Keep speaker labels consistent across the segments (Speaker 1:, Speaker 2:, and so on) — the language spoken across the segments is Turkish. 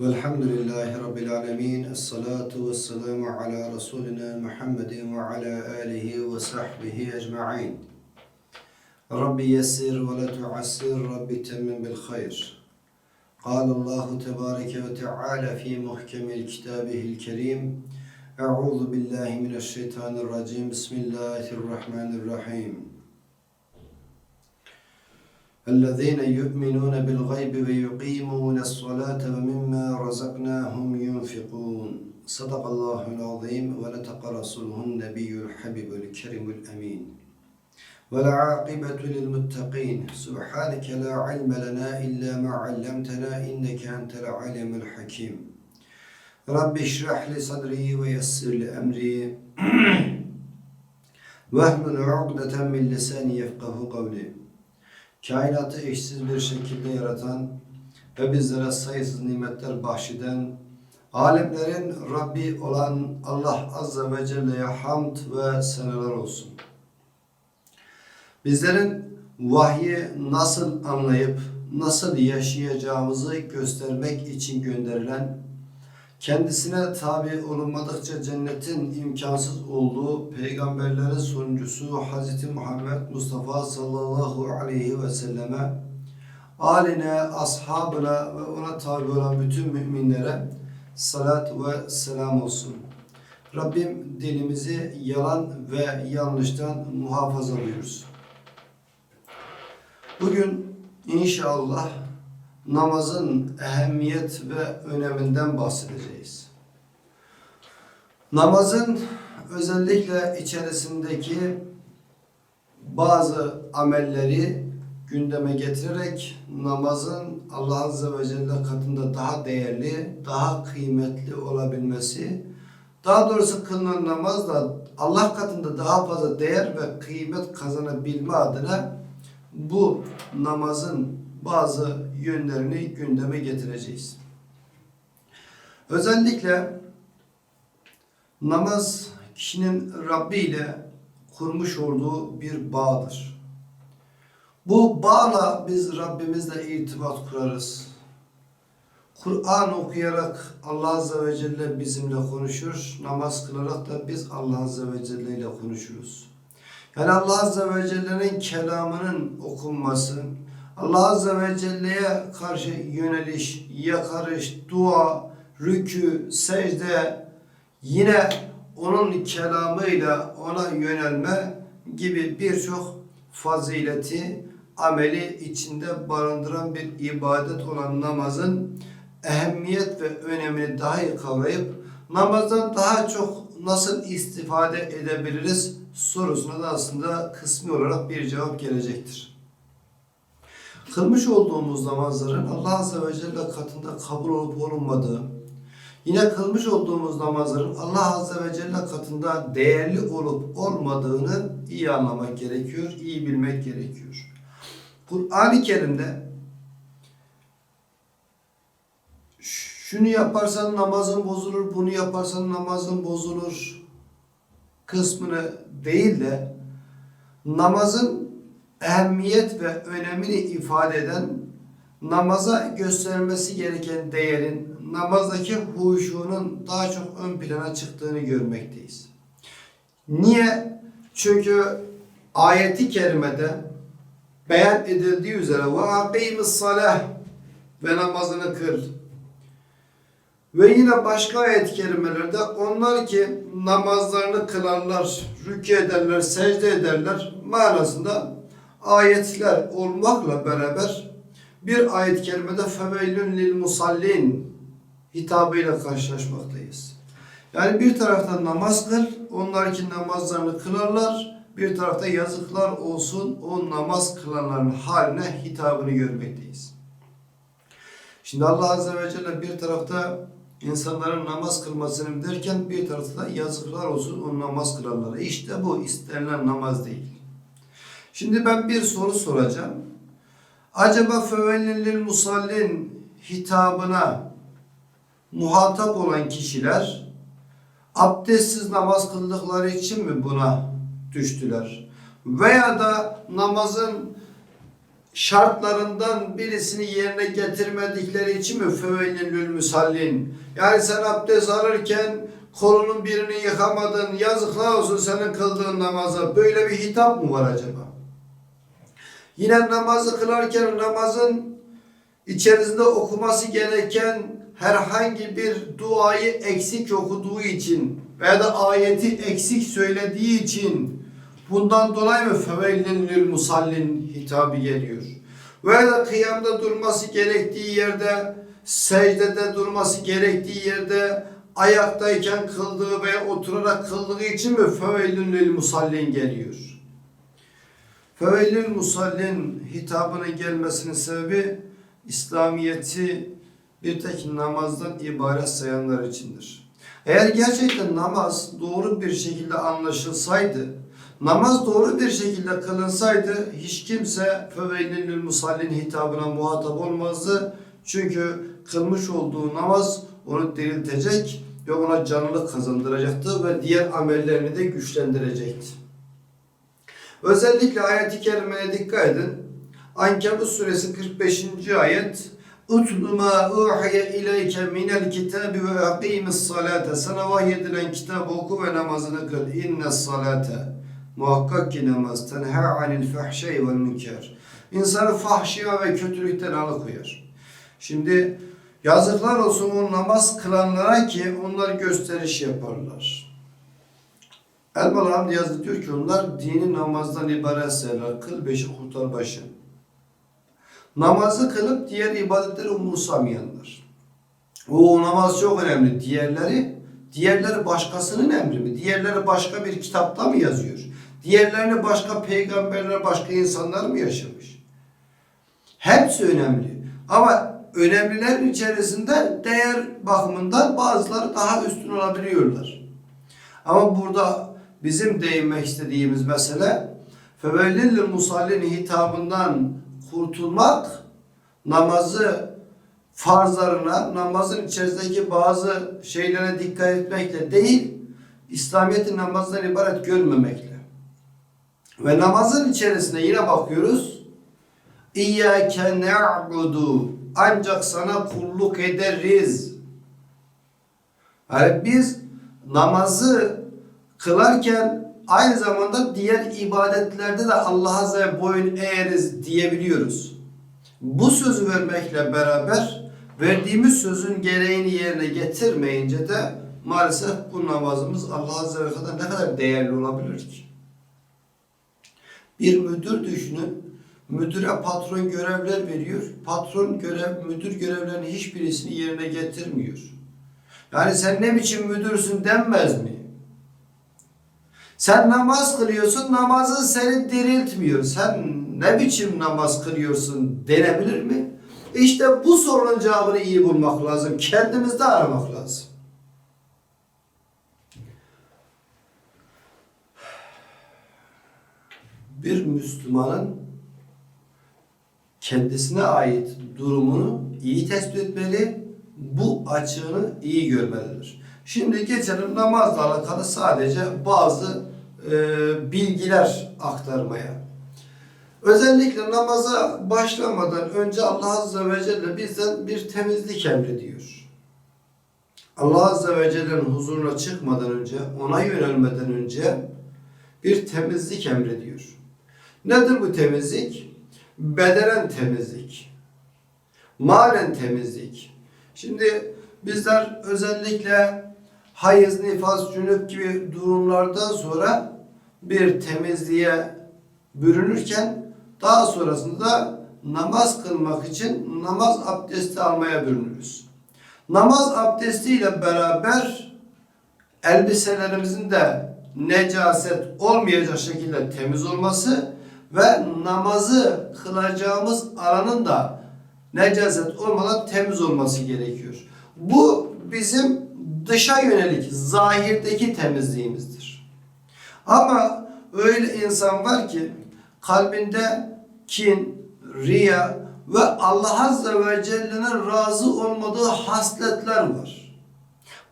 Speaker 1: والحمد لله رب العالمين الصلاة والسلام على رسولنا محمد وعلى آله وصحبه أجمعين. ربي يسر ولا تعسر ربي تمم بالخير. قال الله تبارك وتعالى في محكم كتابه الكريم أعوذ بالله من الشيطان الرجيم بسم الله الرحمن الرحيم. الذين يؤمنون بالغيب ويقيمون الصلاة ومما رزقناهم ينفقون. صدق الله العظيم. ولتق رسوله النبي الحبيب الكريم الأمين. والعاقبة للمتقين. سبحانك لا علم لنا إلا ما علمتنا إنك أنت العليم الحكيم. رب اشرح لي صدري ويسر لي أمري. واحلل عقدة من لساني يفقه قولي. Kainatı eşsiz bir şekilde yaratan ve bizlere sayısız nimetler bahşeden, alemlerin Rabbi olan Allah Azze ve Celle'ye hamd ve seneler olsun. Bizlerin vahyi nasıl anlayıp nasıl yaşayacağımızı göstermek için gönderilen, kendisine tabi olunmadıkça cennetin imkansız olduğu peygamberlerin sonuncusu Hz. Muhammed Mustafa sallallahu aleyhi ve selleme, aline, ashabına ve ona tabi olan bütün müminlere salat ve selam olsun. Rabbim dilimizi yalan ve yanlıştan muhafaza buyursun. Bugün inşallah namazın ehemmiyet ve öneminden bahsedeceğiz. Namazın özellikle içerisindeki bazı amelleri gündeme getirerek namazın Allah Azze ve Celle katında daha değerli, daha kıymetli olabilmesi, daha doğrusu kılınan namaz da Allah katında daha fazla değer ve kıymet kazanabilme adına bu namazın bazı yönlerini gündeme getireceğiz. Özellikle namaz kişinin Rabbi ile kurmuş olduğu bir bağdır. Bu bağla biz Rabbimizle irtibat kurarız. Kur'an okuyarak Allah Azze ve Celle bizimle konuşur. Namaz kılarak da biz Allah Azze ve Celle ile konuşuruz. Yani Allah Azze ve Celle'nin kelamının okunması, Allah Azze ve Celle'ye karşı yöneliş, yakarış, dua, rükü, secde, yine onun kelamıyla ona yönelme gibi birçok fazileti, ameli içinde barındıran bir ibadet olan namazın ehemmiyet ve önemini daha iyi kavrayıp namazdan daha çok nasıl istifade edebiliriz sorusuna da aslında kısmi olarak bir cevap gelecektir. Kılmış olduğumuz namazların Allah Azze ve Celle katında kabul olup olunmadığı, yine kılmış olduğumuz namazların Allah Azze ve Celle katında değerli olup olmadığını iyi anlamak gerekiyor, iyi bilmek gerekiyor. Kur'an-ı Kerim'de şunu yaparsan namazın bozulur, bunu yaparsan namazın bozulur kısmını değil de namazın ehemmiyet ve önemini ifade eden namaza göstermesi gereken değerin namazdaki huşunun daha çok ön plana çıktığını görmekteyiz. Niye? Çünkü ayeti kerimede beyan edildiği üzere ve akimis salah ve namazını kıl. Ve yine başka ayet-i kerimelerde onlar ki namazlarını kılarlar, rükû ederler, secde ederler manasında ayetler olmakla beraber bir ayet-i kerimede feveylün lil musallin hitabıyla karşılaşmaktayız. Yani bir taraftan namaz kıl, onlar ki namazlarını kılarlar, bir tarafta yazıklar olsun o namaz kılanların haline hitabını görmekteyiz. Şimdi Allah Azze ve Celle bir tarafta insanların namaz kılmasını derken bir tarafta yazıklar olsun o namaz kılanlara. İşte bu istenilen namaz değil. Şimdi ben bir soru soracağım. Acaba fevellil musallin hitabına muhatap olan kişiler abdestsiz namaz kıldıkları için mi buna düştüler? Veya da namazın şartlarından birisini yerine getirmedikleri için mi feveylül musallin? Yani sen abdest alırken kolunun birini yıkamadın, yazıklar olsun senin kıldığın namaza. Böyle bir hitap mı var acaba? Yine namazı kılarken namazın içerisinde okuması gereken herhangi bir duayı eksik okuduğu için veya da ayeti eksik söylediği için bundan dolayı mı feveylin musallin hitabı geliyor? Veya da kıyamda durması gerektiği yerde, secdede durması gerektiği yerde ayaktayken kıldığı veya oturarak kıldığı için mi feveylin musallin geliyor? Feveylül musallin hitabının gelmesinin sebebi İslamiyeti bir tek namazdan ibaret sayanlar içindir. Eğer gerçekten namaz doğru bir şekilde anlaşılsaydı, namaz doğru bir şekilde kılınsaydı hiç kimse feveylül musallin hitabına muhatap olmazdı. Çünkü kılmış olduğu namaz onu diriltecek ve ona canlılık kazandıracaktı ve diğer amellerini de güçlendirecekti. Özellikle ayet-i kerimeye dikkat edin. Ankebut suresi 45. ayet Utlu ma uhiye ileyke minel kitabi ve akimis salate. Sana vahyedilen kitabı oku ve namazını kıl. İnne salate. Muhakkak ki namaz tenha anil fahşey vel münker. İnsanı fahşiya ve kötülükten alıkoyar. Şimdi yazıklar olsun o namaz kılanlara ki onlar gösteriş yaparlar. Elmalı Hamdi yazdı diyor ki onlar dini namazdan ibaret sayarlar. Kıl beşi kurtar başı. Namazı kılıp diğer ibadetleri umursamayanlar. O namaz çok önemli. Diğerleri, diğerleri başkasının emri mi? Diğerleri başka bir kitapta mı yazıyor? Diğerlerini başka peygamberler, başka insanlar mı yaşamış? Hepsi önemli. Ama önemlilerin içerisinde değer bakımından bazıları daha üstün olabiliyorlar. Ama burada bizim değinmek istediğimiz mesele fevellil musallin hitabından kurtulmak namazı farzlarına, namazın içerisindeki bazı şeylere dikkat etmekle değil, İslamiyet'i namazdan ibaret görmemekle. Ve namazın içerisinde yine bakıyoruz. İyyâke ne'budu ancak sana kulluk ederiz. Yani biz namazı kılarken aynı zamanda diğer ibadetlerde de Allah'a Azze boyun eğeriz diyebiliyoruz. Bu sözü vermekle beraber verdiğimiz sözün gereğini yerine getirmeyince de maalesef bu namazımız Allah Azze ve Celle ne kadar değerli olabilir ki? Bir müdür düşünün. Müdüre patron görevler veriyor. Patron görev, müdür görevlerinin hiçbirisini yerine getirmiyor. Yani sen ne biçim müdürsün denmez mi? Sen namaz kılıyorsun, namazın seni diriltmiyor. Sen ne biçim namaz kılıyorsun denebilir mi? İşte bu sorunun cevabını iyi bulmak lazım. Kendimizde aramak lazım. Bir Müslümanın kendisine ait durumunu iyi tespit etmeli, bu açığını iyi görmelidir. Şimdi geçelim namazla alakalı sadece bazı e, bilgiler aktarmaya. Özellikle namaza başlamadan önce Allah Azze ve Celle bizden bir temizlik emrediyor. Allah Azze ve Celle'nin huzuruna çıkmadan önce, ona yönelmeden önce bir temizlik emrediyor. Nedir bu temizlik? Bedenen temizlik. Malen temizlik. Şimdi bizler özellikle hayız, nifas, cünüp gibi durumlardan sonra bir temizliğe bürünürken daha sonrasında namaz kılmak için namaz abdesti almaya bürünürüz. Namaz abdestiyle beraber elbiselerimizin de necaset olmayacak şekilde temiz olması ve namazı kılacağımız alanın da necaset olmadan temiz olması gerekiyor. Bu bizim dışa yönelik zahirdeki temizliğimizdir. Ama öyle insan var ki kalbinde kin, riya ve Allah Azze ve Celle'nin razı olmadığı hasletler var.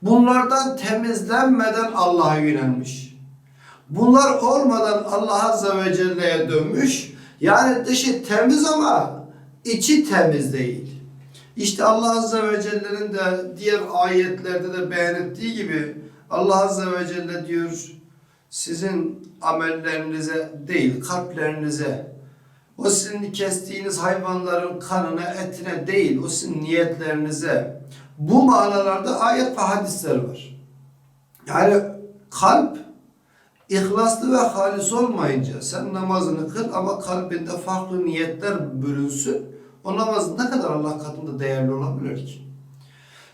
Speaker 1: Bunlardan temizlenmeden Allah'a yönelmiş. Bunlar olmadan Allah Azze ve Celle'ye dönmüş. Yani dışı temiz ama içi temiz değil. İşte Allah Azze ve Celle'nin de diğer ayetlerde de beyan ettiği gibi Allah Azze ve Celle diyor sizin amellerinize değil kalplerinize o sizin kestiğiniz hayvanların kanına etine değil o sizin niyetlerinize bu manalarda ayet ve hadisler var. Yani kalp ihlaslı ve halis olmayınca sen namazını kıl ama kalbinde farklı niyetler bürünsün. O namazın ne kadar Allah katında değerli olabilir ki?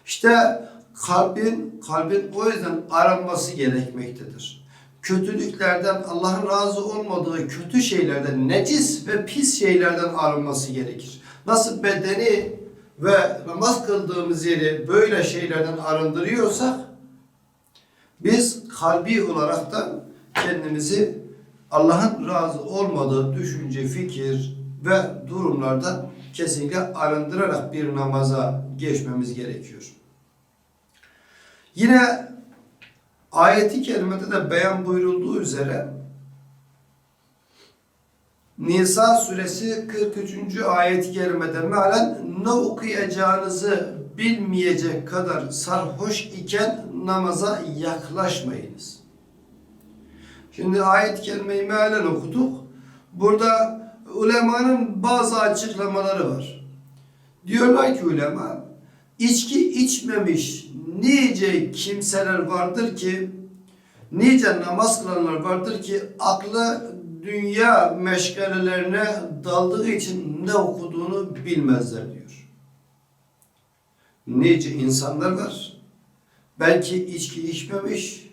Speaker 1: İşte kalbin kalbin o yüzden aranması gerekmektedir. Kötülüklerden Allah'ın razı olmadığı kötü şeylerden, necis ve pis şeylerden arınması gerekir. Nasıl bedeni ve namaz kıldığımız yeri böyle şeylerden arındırıyorsak biz kalbi olarak da kendimizi Allah'ın razı olmadığı düşünce, fikir ve durumlardan kesinlikle arındırarak bir namaza geçmemiz gerekiyor. Yine ayeti kerimede de beyan buyurulduğu üzere Nisa suresi 43. ayet-i kerimede mealen ne okuyacağınızı bilmeyecek kadar sarhoş iken namaza yaklaşmayınız. Şimdi ayet-i kerimeyi mealen okuduk. Burada ulemanın bazı açıklamaları var. Diyorlar ki ulema, içki içmemiş nice kimseler vardır ki, nice namaz kılanlar vardır ki aklı dünya meşgalelerine daldığı için ne okuduğunu bilmezler diyor. Nice insanlar var. Belki içki içmemiş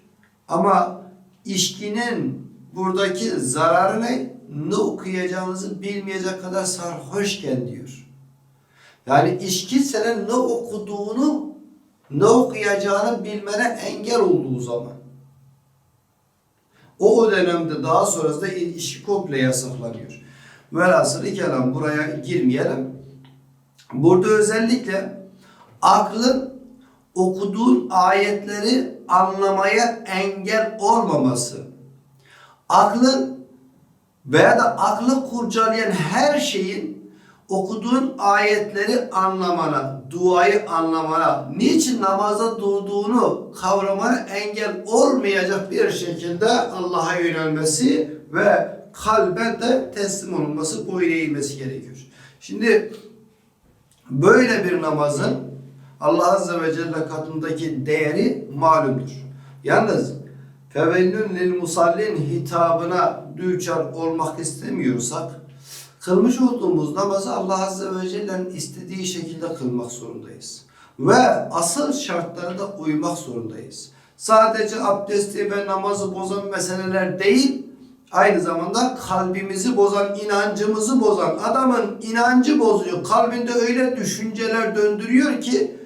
Speaker 1: ama içkinin buradaki zararı ne? Ne okuyacağınızı bilmeyecek kadar sarhoşken diyor. Yani içki senin ne okuduğunu, ne okuyacağını bilmene engel olduğu zaman. O, dönemde daha sonrasında içki komple yasaklanıyor. Velhasıl kelam buraya girmeyelim. Burada özellikle aklın okuduğun ayetleri anlamaya engel olmaması, aklın veya da aklı kurcalayan her şeyin okuduğun ayetleri anlamana, duayı anlamana, niçin namaza durduğunu kavramana engel olmayacak bir şekilde Allah'a yönelmesi ve kalben de teslim olunması, boyun eğilmesi gerekiyor. Şimdi böyle bir namazın Allah Azze ve Celle katındaki değeri malumdur. Yalnız fevellün lil musallin hitabına düçar olmak istemiyorsak kılmış olduğumuz namazı Allah Azze ve Celle'nin istediği şekilde kılmak zorundayız. Ve asıl şartlara da uymak zorundayız. Sadece abdesti ve namazı bozan meseleler değil, aynı zamanda kalbimizi bozan, inancımızı bozan, adamın inancı bozuyor, kalbinde öyle düşünceler döndürüyor ki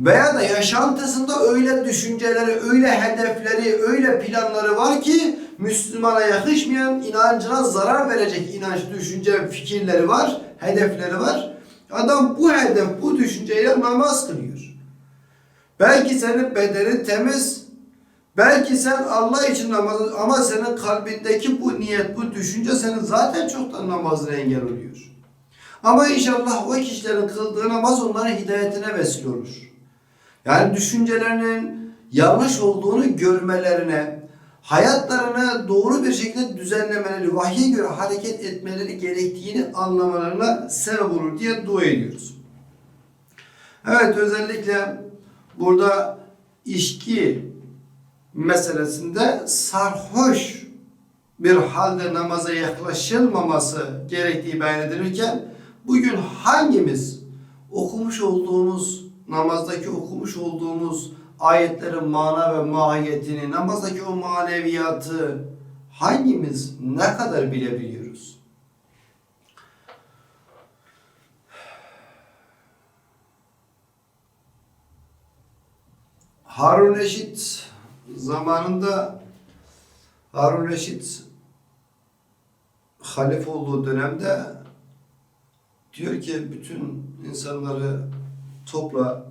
Speaker 1: veya da yaşantısında öyle düşünceleri, öyle hedefleri, öyle planları var ki Müslümana yakışmayan, inancına zarar verecek inanç, düşünce, fikirleri var, hedefleri var. Adam bu hedef, bu düşünceyle namaz kılıyor. Belki senin bedenin temiz, belki sen Allah için namaz ama senin kalbindeki bu niyet, bu düşünce senin zaten çoktan namazına engel oluyor. Ama inşallah o kişilerin kıldığı namaz onların hidayetine vesile olur. Yani düşüncelerinin yanlış olduğunu görmelerine, hayatlarını doğru bir şekilde düzenlemeleri, vahye göre hareket etmeleri gerektiğini anlamalarına sebep olur diye dua ediyoruz. Evet özellikle burada içki meselesinde sarhoş bir halde namaza yaklaşılmaması gerektiği beyan edilirken bugün hangimiz okumuş olduğumuz namazdaki okumuş olduğumuz ayetlerin mana ve mahiyetini, namazdaki o maneviyatı hangimiz ne kadar bilebiliyoruz? Harun Reşit zamanında Harun Reşit halife olduğu dönemde diyor ki bütün insanları topla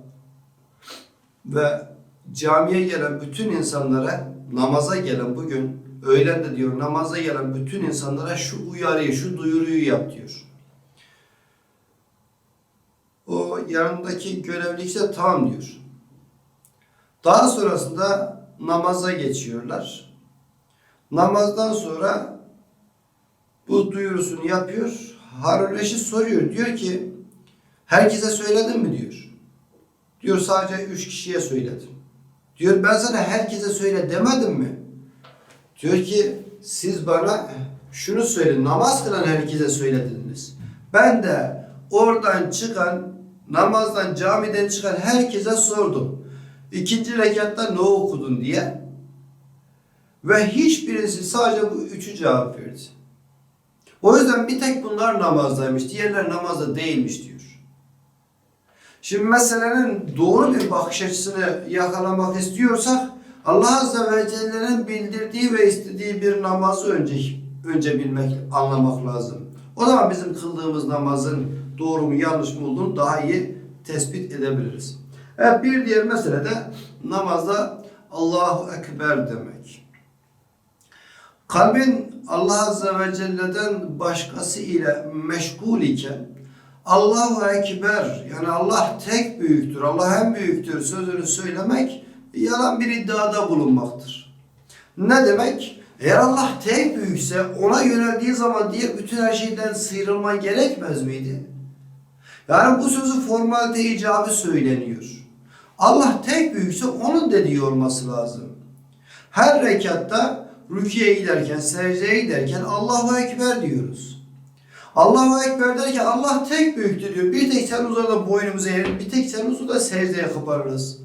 Speaker 1: ve camiye gelen bütün insanlara namaza gelen bugün öğlen de diyor namaza gelen bütün insanlara şu uyarıyı, şu duyuruyu yap diyor. O yanındaki görevli ise tamam diyor. Daha sonrasında namaza geçiyorlar. Namazdan sonra bu duyurusunu yapıyor. Harun Reşit soruyor. Diyor ki herkese söyledin mi diyor. Diyor sadece üç kişiye söyledim. Diyor ben sana herkese söyle demedim mi? Diyor ki siz bana şunu söyleyin namaz kılan herkese söylediniz. Ben de oradan çıkan namazdan camiden çıkan herkese sordum. İkinci rekatta ne okudun diye. Ve hiçbirisi sadece bu üçü cevap verdi. O yüzden bir tek bunlar namazdaymış. Diğerler namazda değilmiş diyor. Şimdi meselenin doğru bir bakış açısını yakalamak istiyorsak Allah Azze ve Celle'nin bildirdiği ve istediği bir namazı önce önce bilmek, anlamak lazım. O zaman bizim kıldığımız namazın doğru mu yanlış mı olduğunu daha iyi tespit edebiliriz. Evet bir diğer mesele de namazda Allahu Ekber demek. Kalbin Allah Azze ve Celle'den başkası ile meşgul iken Allahu Ekber yani Allah tek büyüktür, Allah en büyüktür sözünü söylemek yalan bir iddiada bulunmaktır. Ne demek? Eğer Allah tek büyükse ona yöneldiği zaman diye bütün her şeyden sıyrılma gerekmez miydi? Yani bu sözü formalite icabı söyleniyor. Allah tek büyükse onun dediği olması lazım. Her rekatta rüküye giderken, secdeye giderken Allahu Ekber diyoruz. Allahu Ekber derken Allah tek büyüktür diyor. Bir tek sen uzarda boynumuzu eğerir, bir tek sen uzarda secdeye kaparırız.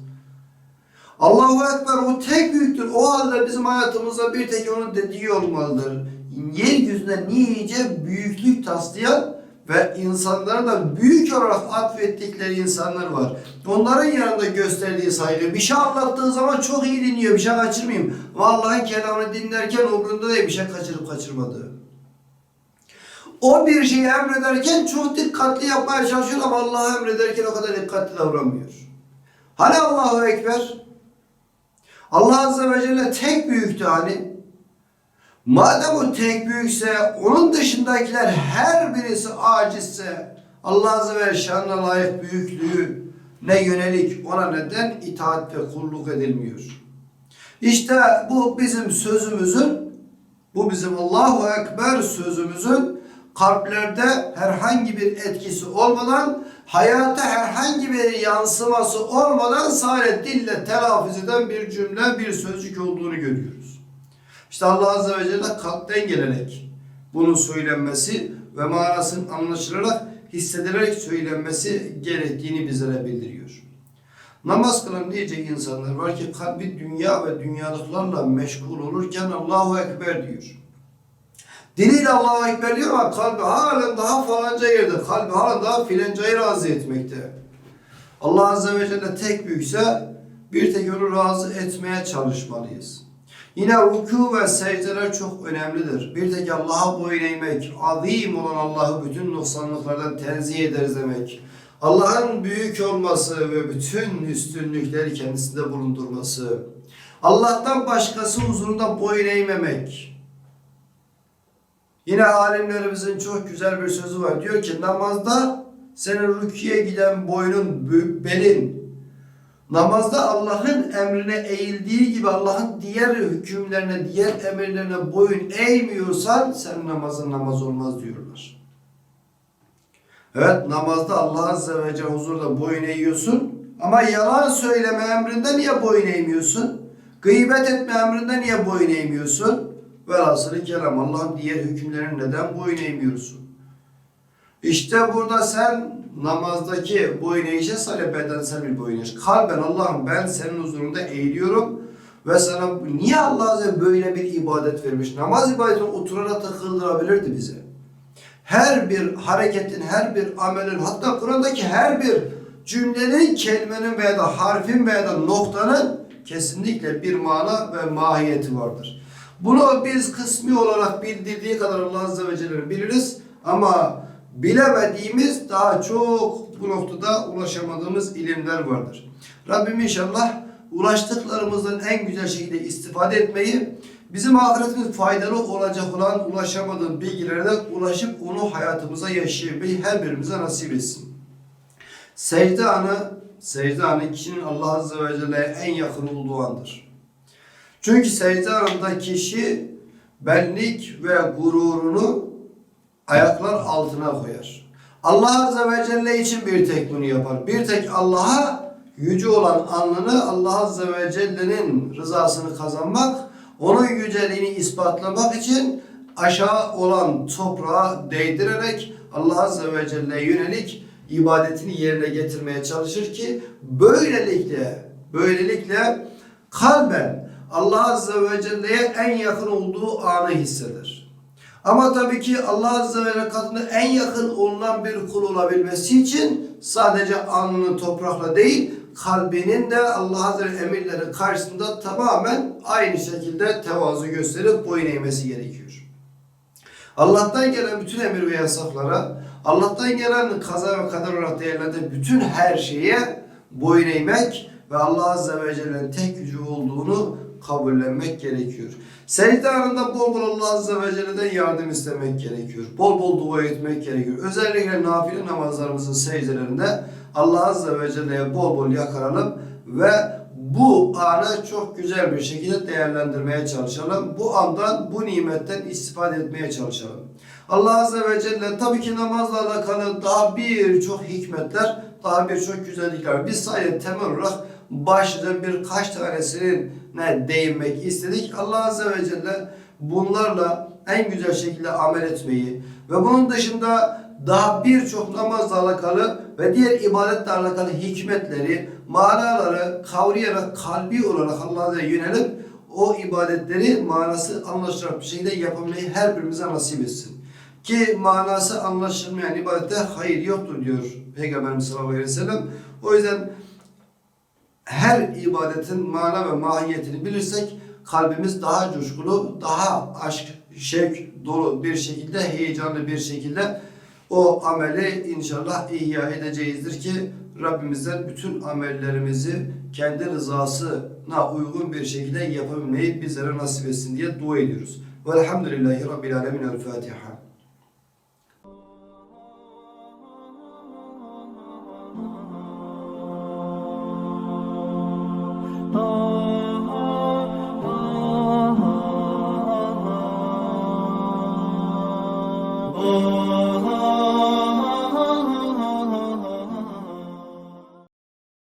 Speaker 1: Allahu Ekber o tek büyüktür. O halde bizim hayatımızda bir tek onun dediği olmalıdır. Yeryüzüne nice büyüklük taslayan ve insanlara da büyük olarak atfettikleri insanlar var. Onların yanında gösterdiği saygı. Bir şey anlattığı zaman çok iyi dinliyor. Bir şey kaçırmayayım. Vallahi kelamını dinlerken umrunda değil bir şey kaçırıp kaçırmadığı. O bir şeyi emrederken çok dikkatli yapmaya çalışıyor ama Allah'ı emrederken o kadar dikkatli davranmıyor. Hani Allahu Ekber? Allah Azze ve Celle tek büyüktü hani. Madem o tek büyükse, onun dışındakiler her birisi acizse, Allah Azze ve şanına layık büyüklüğü ne yönelik ona neden itaat ve kulluk edilmiyor. İşte bu bizim sözümüzün, bu bizim Allahu Ekber sözümüzün kalplerde herhangi bir etkisi olmadan, hayata herhangi bir yansıması olmadan sadece dille telaffuz eden bir cümle, bir sözcük olduğunu görüyoruz. İşte Allah Azze ve Celle kalpten gelerek bunun söylenmesi ve manasının anlaşılarak hissedilerek söylenmesi gerektiğini bizlere bildiriyor. Namaz kılan nice insanlar var ki kalbi dünya ve dünyalıklarla meşgul olurken Allahu Ekber diyor. Diliyle Allahu Ekber diyor ama kalbi halen daha falanca yerde, kalbi halen daha filancayı razı etmekte. Allah Azze ve Celle tek büyükse bir tek onu razı etmeye çalışmalıyız. Yine ruku ve secdeler çok önemlidir. Bir tek Allah'a boyun eğmek, azim olan Allah'ı bütün noksanlıklardan tenzih ederiz demek. Allah'ın büyük olması ve bütün üstünlükleri kendisinde bulundurması. Allah'tan başkası huzurunda boyun eğmemek. Yine alimlerimizin çok güzel bir sözü var. Diyor ki namazda senin rüküye giden boynun, belin, namazda Allah'ın emrine eğildiği gibi Allah'ın diğer hükümlerine, diğer emirlerine boyun eğmiyorsan senin namazın namaz olmaz diyorlar. Evet namazda Allah Azze ve Celle huzurda boyun eğiyorsun ama yalan söyleme emrinde niye boyun eğmiyorsun? Gıybet etme emrinde niye boyun eğmiyorsun? Velhasılı kelam Allah'ın diğer hükümlerine neden boyun eğmiyorsun? İşte burada sen namazdaki boyun eğişe sadece bedensel bir boyun eğiş. Kalben Allah'ım ben senin huzurunda eğiliyorum ve sana niye Allah Azze böyle bir ibadet vermiş? Namaz ibadetini oturarak da kıldırabilirdi bize. Her bir hareketin, her bir amelin, hatta Kur'an'daki her bir cümlenin, kelimenin veya da harfin veya da noktanın kesinlikle bir mana ve mahiyeti vardır. Bunu biz kısmi olarak bildirdiği kadar Allah Azze ve Celle biliriz ama bilemediğimiz daha çok bu noktada ulaşamadığımız ilimler vardır. Rabbim inşallah ulaştıklarımızdan en güzel şekilde istifade etmeyi, bizim ahiretimiz faydalı olacak olan ulaşamadığın bilgilere ulaşıp onu hayatımıza yaşayabilmeyi her birimize nasip etsin. Secde anı, secde anı kişinin Allah Azze ve Celle'ye en yakın olduğu andır. Çünkü secde anında kişi benlik ve gururunu ayaklar altına koyar. Allah Azze ve Celle için bir tek bunu yapar. Bir tek Allah'a yüce olan alnını Allah Azze ve Celle'nin rızasını kazanmak, onun yüceliğini ispatlamak için aşağı olan toprağa değdirerek Allah Azze ve Celle'ye yönelik ibadetini yerine getirmeye çalışır ki böylelikle böylelikle kalben Allah Azze ve Celle'ye en yakın olduğu anı hisseder. Ama tabii ki Allah Azze ve Celle katında en yakın olunan bir kul olabilmesi için sadece alnının toprakla değil, kalbinin de Allah Azze ve emirleri karşısında tamamen aynı şekilde tevazu gösterip boyun eğmesi gerekiyor. Allah'tan gelen bütün emir ve yasaklara, Allah'tan gelen kaza ve kader olarak değerlendiren bütün her şeye boyun eğmek ve Allah Azze ve Celle'nin tek gücü olduğunu kabullenmek gerekiyor. Secde anında bol bol Allah Azze ve Celle'den yardım istemek gerekiyor. Bol bol dua etmek gerekiyor. Özellikle nafile namazlarımızın secdelerinde Allah Azze ve Celle'ye bol bol yakaralım ve bu anı çok güzel bir şekilde değerlendirmeye çalışalım. Bu andan, bu nimetten istifade etmeye çalışalım. Allah Azze ve Celle tabii ki namazla alakalı daha birçok hikmetler, daha birçok güzellikler. Biz sadece temel olarak başlıca birkaç tanesine değinmek istedik. Allah Azze ve Celle bunlarla en güzel şekilde amel etmeyi ve bunun dışında daha birçok namazla alakalı ve diğer ibadetle alakalı hikmetleri, manaları kavrayarak kalbi olarak Allah'a yönelip o ibadetleri manası anlaşılır bir şekilde yapabilmeyi her birimize nasip etsin. Ki manası anlaşılmayan ibadette hayır yoktur diyor Peygamberimiz sallallahu aleyhi ve sellem. O yüzden her ibadetin mana ve mahiyetini bilirsek kalbimiz daha coşkulu, daha aşk, şevk dolu bir şekilde, heyecanlı bir şekilde o ameli inşallah ihya edeceğizdir ki Rabbimizden bütün amellerimizi kendi rızasına uygun bir şekilde yapabilmeyi bizlere nasip etsin diye dua ediyoruz. Velhamdülillahi Rabbil Alemin. El Fatiha.